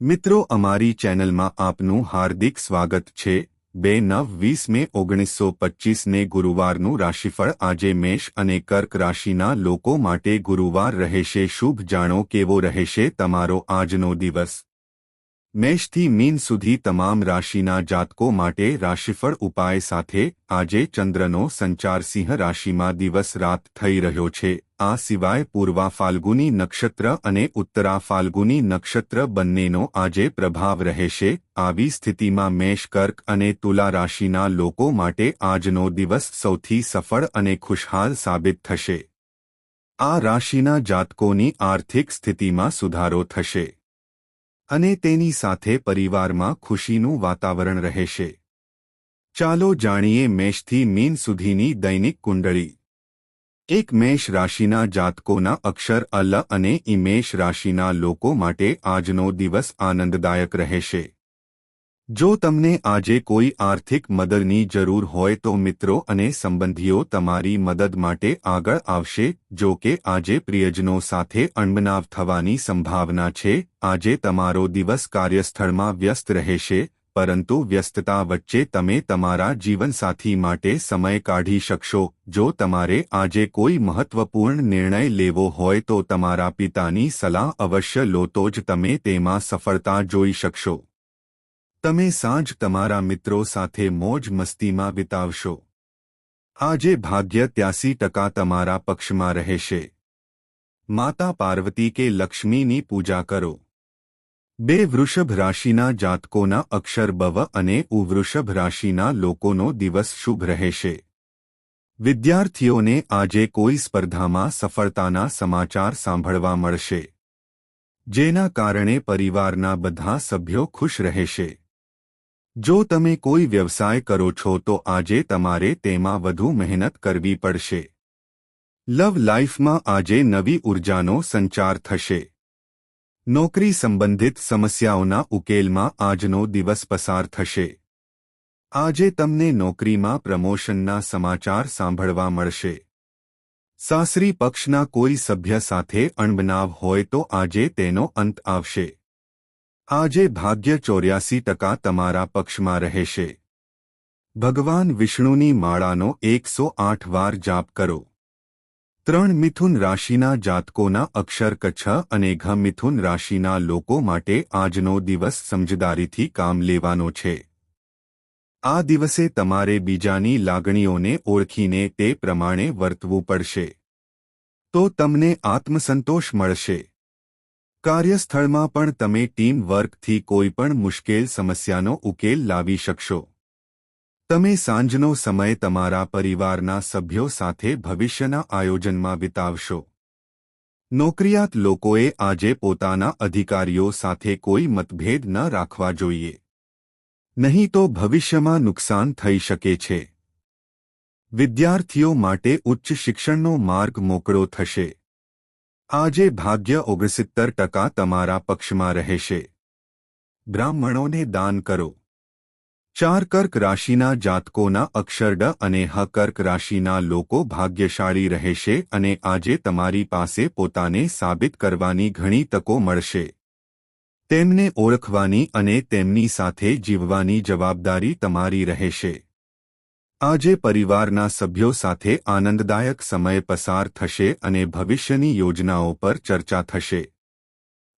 મિત્રો, અમારી ચેનલમાં આપનું હાર્દિક સ્વાગત છે. બે નવ વીસ મે ઓગણીસો પચ્ચીસને ગુરુવારનું રાશિફળ. આજે મેષ અને કર્ક રાશિના લોકો માટે ગુરુવાર રહેશે. શુભ જાણો કેવો રહેશે તમારો આજનો દિવસ? મેષથી મીન સુધી તમામ રાશિના જાતકો માટે રાશિફળ ઉપાય સાથે આજે ચંદ્રનો સંચાર સિંહ રાશિમાં દિવસ રાત થઈ રહ્યો છે. આ સિવાય પૂર્વા ફાલ્ગુની નક્ષત્ર અને ઉત્તરા ફાલ્ગુની નક્ષત્ર બંનેનો આજે પ્રભાવ રહેશે. આવી સ્થિતિમાં મેષ, કર્ક અને તુલા રાશિના લોકો માટે આજનો દિવસ સૌથી સફળ અને ખુશહાલ સાબિત થશે. આ રાશિના જાતકોની આર્થિક સ્થિતિમાં સુધારો થશે. અને તેની સાથે પરિવારમાં ખુશીનું વાતાવરણ રહેશે. ચાલો જાણીએ મેષથી મીન સુધીની દૈનિક કુંડળી. એક મેષ રાશિના જાતકોના અક્ષર અલ અને ઇમેષ રાશિના લોકો માટે આજનો દિવસ આનંદદાયક રહેશે. જો તમને આજે કોઈ આર્થિક મદદની જરૂર હોય તો મિત્રો અને સંબંધીઓ તમારી મદદ માટે આગળ આવશે, જો કે આજે પ્રિયજનો સાથે અણબનાવ થવાની સંભાવના છે. આજે તમારો દિવસ કાર્યસ્થળમાં વ્યસ્ત રહેશે પરંતુ વ્યસ્તતા વચ્ચે તમે તમારા જીવનસાથી માટે સમય કાઢી શકશો. જો તમારે આજે કોઈ મહત્વપૂર્ણ નિર્ણય લેવો હોય તો તમારા પિતાની સલાહ અવશ્ય લો, તો જ તમે તેમાં સફળતા જોઈ શકશો. તમે સાંજ તમારા મિત્રો સાથે મોજ મસ્તીમાં વિતાવશો. આજે ભાગ્ય ત્યાસી ટકા તમારા પક્ષમાં રહેશે. માતા પાર્વતી કે લક્ષ્મીની પૂજા કરો. બે વૃષભ રાશિના જાતકોના અક્ષર બવ અને ઉવૃષભ રાશિના લોકોનો દિવસ શુભ રહેશે. વિદ્યાર્થીઓને આજે કોઈ સ્પર્ધામાં સફળતાના સમાચાર સાંભળવા મળશે. જેના કારણે પરિવારના બધા સભ્યો ખુશ રહેશે. જો તમે કોઈ વ્યવસાય કરો છો તો આજે તમારે તેમાં વધુ મહેનત કરવી પડશે. લવ લાઈફમાં આજે નવી ઉર્જાનો સંચાર થશે. નોકરી સંબંધિત સમસ્યાઓના ઉકેલમાં આજનો દિવસ પસાર થશે. આજે તમને નોકરીમાં પ્રમોશનના સમાચાર સાંભળવા મળશે. સાસરી પક્ષના કોઈ સભ્ય સાથે અણબનાવ હોય તો આજે તેનો અંત આવશે. આજે ભાગ્ય ચોર્યાસી ટકા તમારા પક્ષમાં રહેશે. ભગવાન વિષ્ણુની માળાનો એકસો આઠ વાર જાપ કરો. ત્રણ મિથુન રાશિના જાતકોના અક્ષર કચ્છ અને ઘ મિથુન રાશિના લોકો માટે આજનો દિવસ સમજદારીથી કામ લેવાનો છે. આ દિવસે તમારે બીજાની લાગણીઓને ઓળખીને તે પ્રમાણે વર્તવું પડશે. તો તમને આત્મસંતોષ મળશે. કાર્યસ્થળમાં પણ તમે ટીમ વર્કથી કોઈપણ મુશ્કેલ સમસ્યાનો ઉકેલ લાવી શકશો. તમે સાંજનો સમય તમારા પરિવારના સભ્યો સાથે ભવિષ્યના આયોજનમાં વિતાવશો. નોકરિયાત લોકોએ આજે પોતાના અધિકારીઓ સાથે કોઈ મતભેદ ન રાખવા જોઈએ. નહીં તો ભવિષ્યમાં નુકસાન થઈ શકે છે. વિદ્યાર્થીઓ માટે ઉચ્ચ શિક્ષણનો માર્ગ મોકળો થશે. આજે ભાગ્ય ઓગણસિત્તર ટકા તમારા પક્ષમાં રહેશે. બ્રાહ્મણોને દાન કરો. ચાર કર્ક રાશિના જાતકોના અક્ષરડ અને હ કર્ક રાશિના લોકો ભાગ્યશાળી રહેશે અને આજે તમારી પાસે પોતાને સાબિત કરવાની ઘણી તકો મળશે. તેમને ઓળખવાની અને તેમની સાથે જીવવાની જવાબદારી તમારી રહેશે. આજે પરિવારના સભ્યો સાથે આનંદદાયક સમય પસાર થશે અને ભવિષ્યની યોજનાઓ પર ચર્ચા થશે.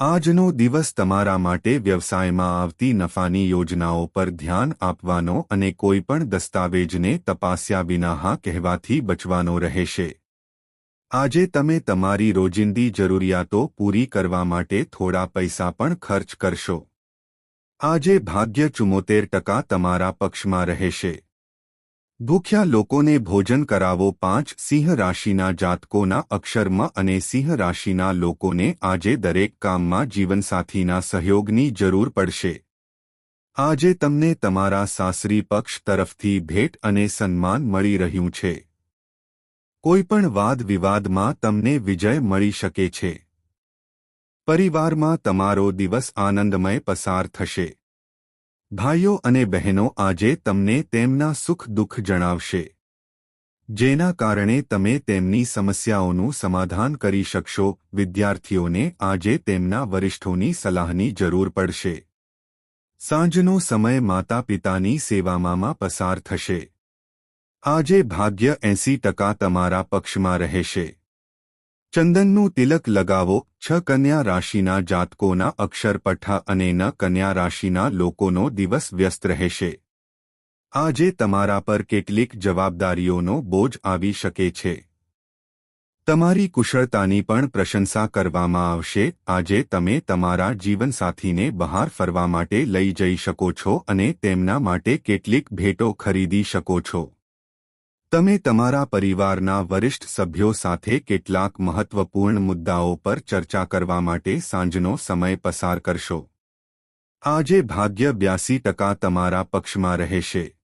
આજનો દિવસ તમારા માટે વ્યવસાયમાં આવતી નફાની યોજનાઓ પર ધ્યાન આપવાનો અને કોઈપણ દસ્તાવેજને તપાસ્યા વિના હા કહેવાથી બચવાનો રહેશે. આજે તમે તમારી રોજિંદી જરૂરિયાતો પૂરી કરવા માટે થોડા પૈસા પણ ખર્ચ કરશો. આજે ભાગ્ય ચુમ્મોતેર ટકા તમારા પક્ષમાં રહેશે. ભૂખ્યા લોકોને ભોજન કરાવો પાંચ સિંહ રાશિના જાતકોના અક્ષરમાં અને સિંહ રાશિના લોકોને આજે દરેક કામમાં જીવનસાથીના સહયોગની જરૂર પડશે. આજે તમને તમારા સાસરી પક્ષ તરફથી ભેટ અને સન્માન મળી રહ્યું છે. કોઈપણ વાદ વિવાદમાં તમને વિજય મળી શકે છે. પરિવારમાં તમારો દિવસ આનંદમય પસાર થશે. ભાઈઓ અને બહેનો આજે તમને તેમના સુખ દુઃખ જણાવશે. જેના કારણે તમે તેમની સમસ્યાઓનું સમાધાન કરી શકશો. વિદ્યાર્થીઓને આજે તેમના વરિષ્ઠોની સલાહની જરૂર પડશે. સાંજનો સમય માતા પિતાની સેવામાં પસાર થશે. આજે ભાગ્ય એંસી ટકા તમારા પક્ષમાં રહેશે. ચંદનનું તિલક લગાવો. છ કન્યા રાશિના જાતકોના અક્ષરપઠા અને ન કન્યા રાશિના લોકોનો દિવસ વ્યસ્ત રહેશે. આજે તમારા પર કેટલીક જવાબદારીઓનો બોજ આવી શકે છે. તમારી કુશળતાની પણ પ્રશંસા કરવામાં આવશે. આજે તમે તમારા જીવનસાથીને બહાર ફરવા માટે લઈ જઈ શકો છો અને તેમના માટે કેટલીક ભેટો ખરીદી શકો છો. તમે તમારા પરિવારના વરિષ્ઠ સભ્યો સાથે કેટલાક મહત્વપૂર્ણ મુદ્દાઓ પર ચર્ચા કરવા માટે સાંજનો સમય પસાર કરશો. આજે ભાગ્ય બ્યાસી ટકા તમારા પક્ષમાં રહેશે.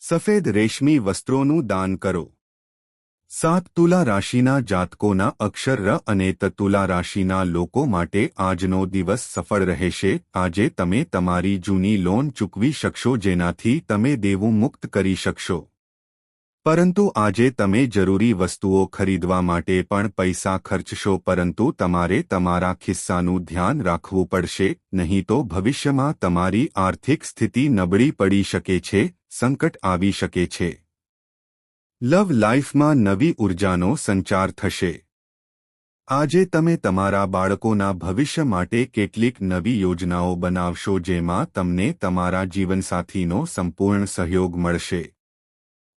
સફેદ રેશમી વસ્ત્રોનું દાન કરો. સાત તુલા રાશિના જાતકોના અક્ષર અને તતુલા રાશિના લોકો માટે આજનો દિવસ સફળ રહેશે. આજે તમે તમારી જૂની લોન ચૂકવી શકશો જેનાથી તમે દેવું મુક્ત કરી શકશો. પરંતુ આજે તમે જરૂરી વસ્તુઓ ખરીદવા માટે પણ પૈસા ખર્ચશો, પરંતુ તમારે તમારા ખિસ્સાનું ધ્યાન રાખવું પડશે, નહીં તો ભવિષ્યમાં તમારી આર્થિક સ્થિતિ નબળી પડી શકે છે, સંકટ આવી શકે છે. લવ લાઈફમાં નવી ઉર્જાનો સંચાર થશે. આજે તમે તમારા બાળકોના ભવિષ્ય માટે કેટલીક નવી યોજનાઓ બનાવશો, જેમાં તમને તમારા જીવનસાથીનો સંપૂર્ણ સહયોગ મળશે.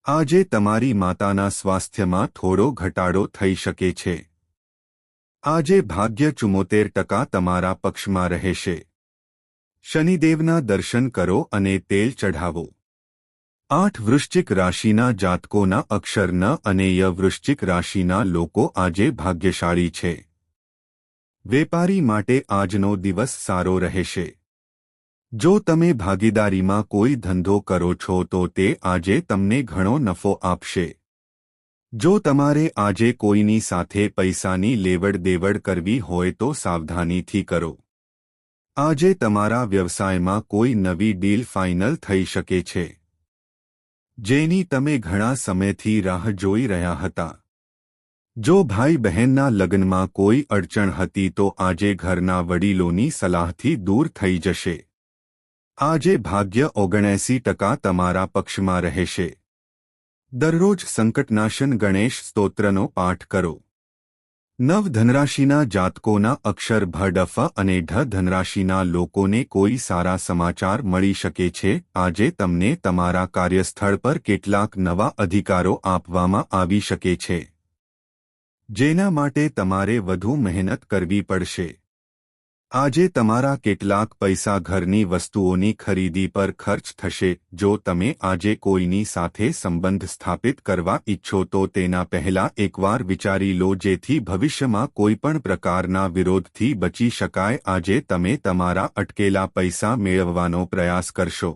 આજે તમારી માતાના સ્વાસ્થ્યમાં થોડો ઘટાડો થઈ શકે છે. આજે ભાગ્ય ચુમ્મોતેર ટકા તમારા પક્ષમાં રહેશે. શનિદેવના દર્શન કરો અને તેલ ચઢાવો. આઠ વૃશ્ચિક રાશિના જાતકોના અક્ષર ન અને ય વૃશ્ચિક રાશિના લોકો આજે ભાગ્યશાળી છે. વેપારી માટે આજનો દિવસ સારો રહેશે. જો તમે ભાગીદારીમાં કોઈ ધંધો કરો છો તો તે આજે તમને ઘણો નફો આપશે. જો તમારે આજે કોઈની સાથે પૈસાની લેવડ દેવડ કરવી હોય તો સાવધાનીથી કરો. આજે તમારા વ્યવસાયમાં કોઈ નવી ડીલ ફાઇનલ થઈ શકે છે. જેની તમે ઘણા સમયથી રાહ જોઈ રહ્યા હતા. જો ભાઈ બહેનના લગ્નમાં કોઈ અડચણ હતી તો આજે ઘરના વડીલોની સલાહથી દૂર થઈ જશે. આજે ભાગ્ય ઓગણએસી ટકા તમારા પક્ષમાં રહેશે. દરરોજ સંકટનાશન ગણેશ સ્તોત્રનો પાઠ કરો. નવ ધનરાશિના જાતકોના અક્ષર ભ ડફ અને ઢ ધનરાશિના લોકોને કોઈ સારા સમાચાર મળી શકે છે. આજે તમને તમારા કાર્યસ્થળ પર કેટલાક નવા અધિકારો આપવામાં આવી શકે છે. જેના માટે તમારે વધુ મહેનત કરવી પડશે. આજે તમારા કેટલાક પૈસા ઘરની વસ્તુઓની ખરીદી પર ખર્ચ થશે. જો તમે આજે કોઈની સાથે સંબંધ સ્થાપિત કરવા ઈચ્છો તો તેના પહેલા એકવાર વિચારી લો, જેથી ભવિષ્યમાં કોઈપણ પ્રકારના વિરોધથી બચી શકાય. આજે તમે તમારા અટકેલા પૈસા મેળવવાનો પ્રયાસ કરશો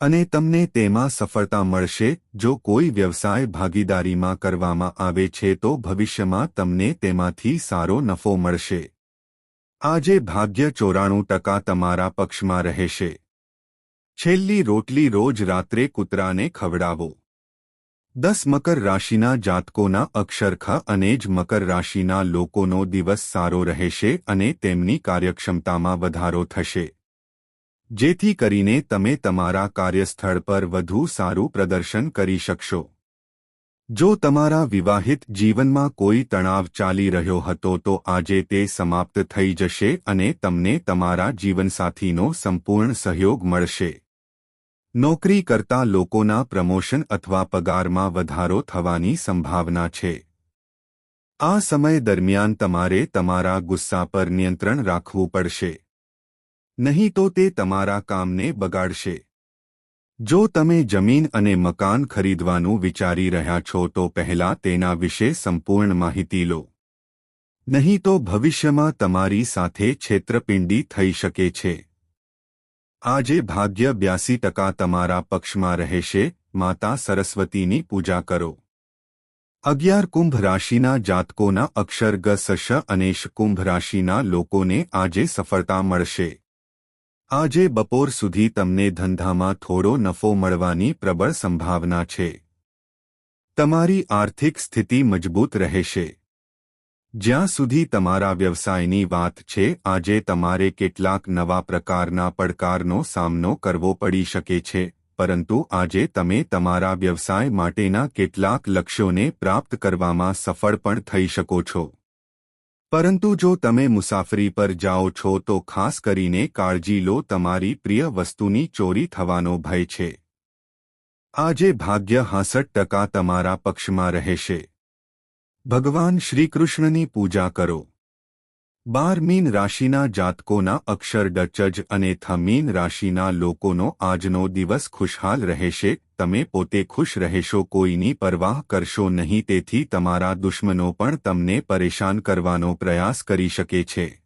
અને તમને તેમાં સફળતા મળશે. જો કોઈ વ્યવસાય ભાગીદારીમાં કરવામાં આવે છે તો ભવિષ્યમાં તમને તેમાંથી સારો નફો મળશે. આજે ભાગ્ય ચોરાણું ટકા તમારા પક્ષમાં રહેશે. છેલ્લી રોટલી રોજ રાત્રે કૂતરાને ખવડાવો. દસ મકર રાશિના જાતકોના અક્ષરખા અને જ મકર રાશિના લોકોનો દિવસ સારો રહેશે અને તેમની કાર્યક્ષમતામાં વધારો થશે. જેથી કરીને તમે તમારા કાર્યસ્થળ પર વધુ સારું પ્રદર્શન કરી શકશો. જો તમારા વિવાહિત જીવનમાં કોઈ તણાવ ચાલી રહ્યો હતો તો આજે તે સમાપ્ત થઈ જશે અને તમને તમારા જીવનસાથીનો સંપૂર્ણ સહયોગ મળશે. નોકરી કરતા લોકોના પ્રમોશન અથવા પગારમાં વધારો થવાની સંભાવના છે. આ સમય દરમિયાન તમારે તમારા ગુસ્સા પર નિયંત્રણ રાખવું પડશે. નહીં તો તે તમારા કામને બગાડશે. જો તમે જમીન અને મકાન ખરીદવાનું વિચારી રહ્યા છો તો પહેલા તેના વિશે સંપૂર્ણ માહિતી લો. નહીં તો ભવિષ્યમાં તમારી સાથે છેતરપિંડી થઈ શકે છે. આજે ભાગ્ય બ્યાસી ટકા તમારા પક્ષમાં રહેશે, માતા સરસ્વતીની પૂજા કરો. અગિયાર કુંભ રાશિના જાતકોના અક્ષર ગ સશ અને કુંભ રાશિના લોકોને આજે સફળતા મળશે. આજે બપોર સુધી તમને ધંધામાં થોડો નફો મળવાની પ્રબળ સંભાવના છે. તમારી આર્થિક સ્થિતિ મજબૂત રહેશે. જ્યાં સુધી તમારા વ્યવસાયની વાત છે, આજે તમારે કેટલાક નવા પ્રકારના પડકારનો સામનો કરવો પડી શકે છે, પરંતુ આજે તમે તમારા વ્યવસાય માટેના કેટલાક લક્ષ્યોને પ્રાપ્ત કરવામાં સફળ પણ થઈ શકો છો. પરંતુ જો તમે મુસાફરી પર જાઓ છો તો ખાસ કરીને કાળજી લો, તમારી પ્રિય વસ્તુની ચોરી થવાનો ભય છે. આજે ભાગ્ય હાસઠ ટકા તમારા પક્ષમાં રહેશે. ભગવાન શ્રીકૃષ્ણની પૂજા કરો. બાર મીન રાશિના જાતકોના અક્ષર ડચજ અને થમીન રાશિના લોકોનો આજનો દિવસ ખુશહાલ રહેશે. તમે પોતે ખુશ રહેશો, કોઈની પરવાહ કરશો નહીં, તેથી તમારા દુશ્મનો પણ તમને પરેશાન કરવાનો પ્રયાસ કરી શકે છે.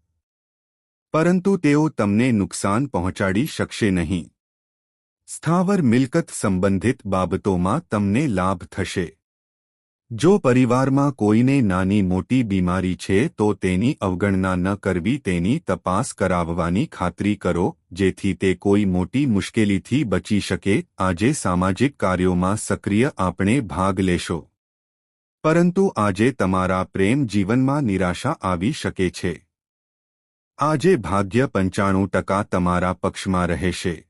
પરંતુ તેઓ તમને નુકસાન પહોંચાડી શકશે નહીં. સ્થાવર મિલકત સંબંધિત બાબતોમાં તમને લાભ થશે. જો પરિવારમાં કોઈને નાની મોટી બીમારી છે તો તેની અવગણના ન કરવી તેની તપાસ કરાવવાની ખાતરી કરો, જેથી તે કોઈ મોટી મુશ્કેલીથી બચી શકે, આજે સામાજિક કાર્યોમાં સક્રિય આપણે ભાગ લેશો. પરંતુ આજે તમારા પ્રેમ જીવનમાં નિરાશા આવી શકે છે. આજે ભાગ્ય પંચાણું ટકા તમારા પક્ષમાં રહેશે.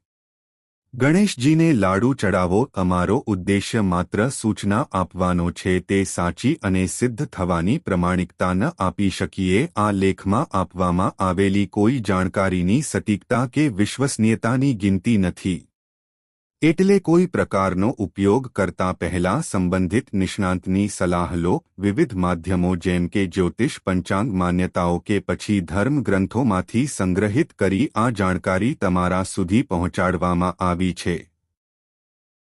ગણેશજીને લાડુ ચડાવો, અમારો ઉદ્દેશ્ય માત્ર સૂચના આપવાનો છે, તે સાચી અને સિદ્ધ થવાની પ્રમાણિકતા ન આપી શકીએ. આ લેખમાં આપવામાં આવેલી કોઈ જાણકારીની સટીકતા કે વિશ્વસનીયતાની ગિનતી નથી. એટલે કોઈ પ્રકારનો ઉપયોગ કરતા પહેલા સંબંધિત નિષ્ણાંતની સલાહ લો. વિવિધ માધ્યમો જેમ કે જ્યોતિષ પંચાંગ માન્યતાઓ કે પછી ધર્મ ગ્રંથોમાંથી સંગ્રહિત કરી આ જાણકારી તમારા સુધી પહોંચાડવામાં આવી છે.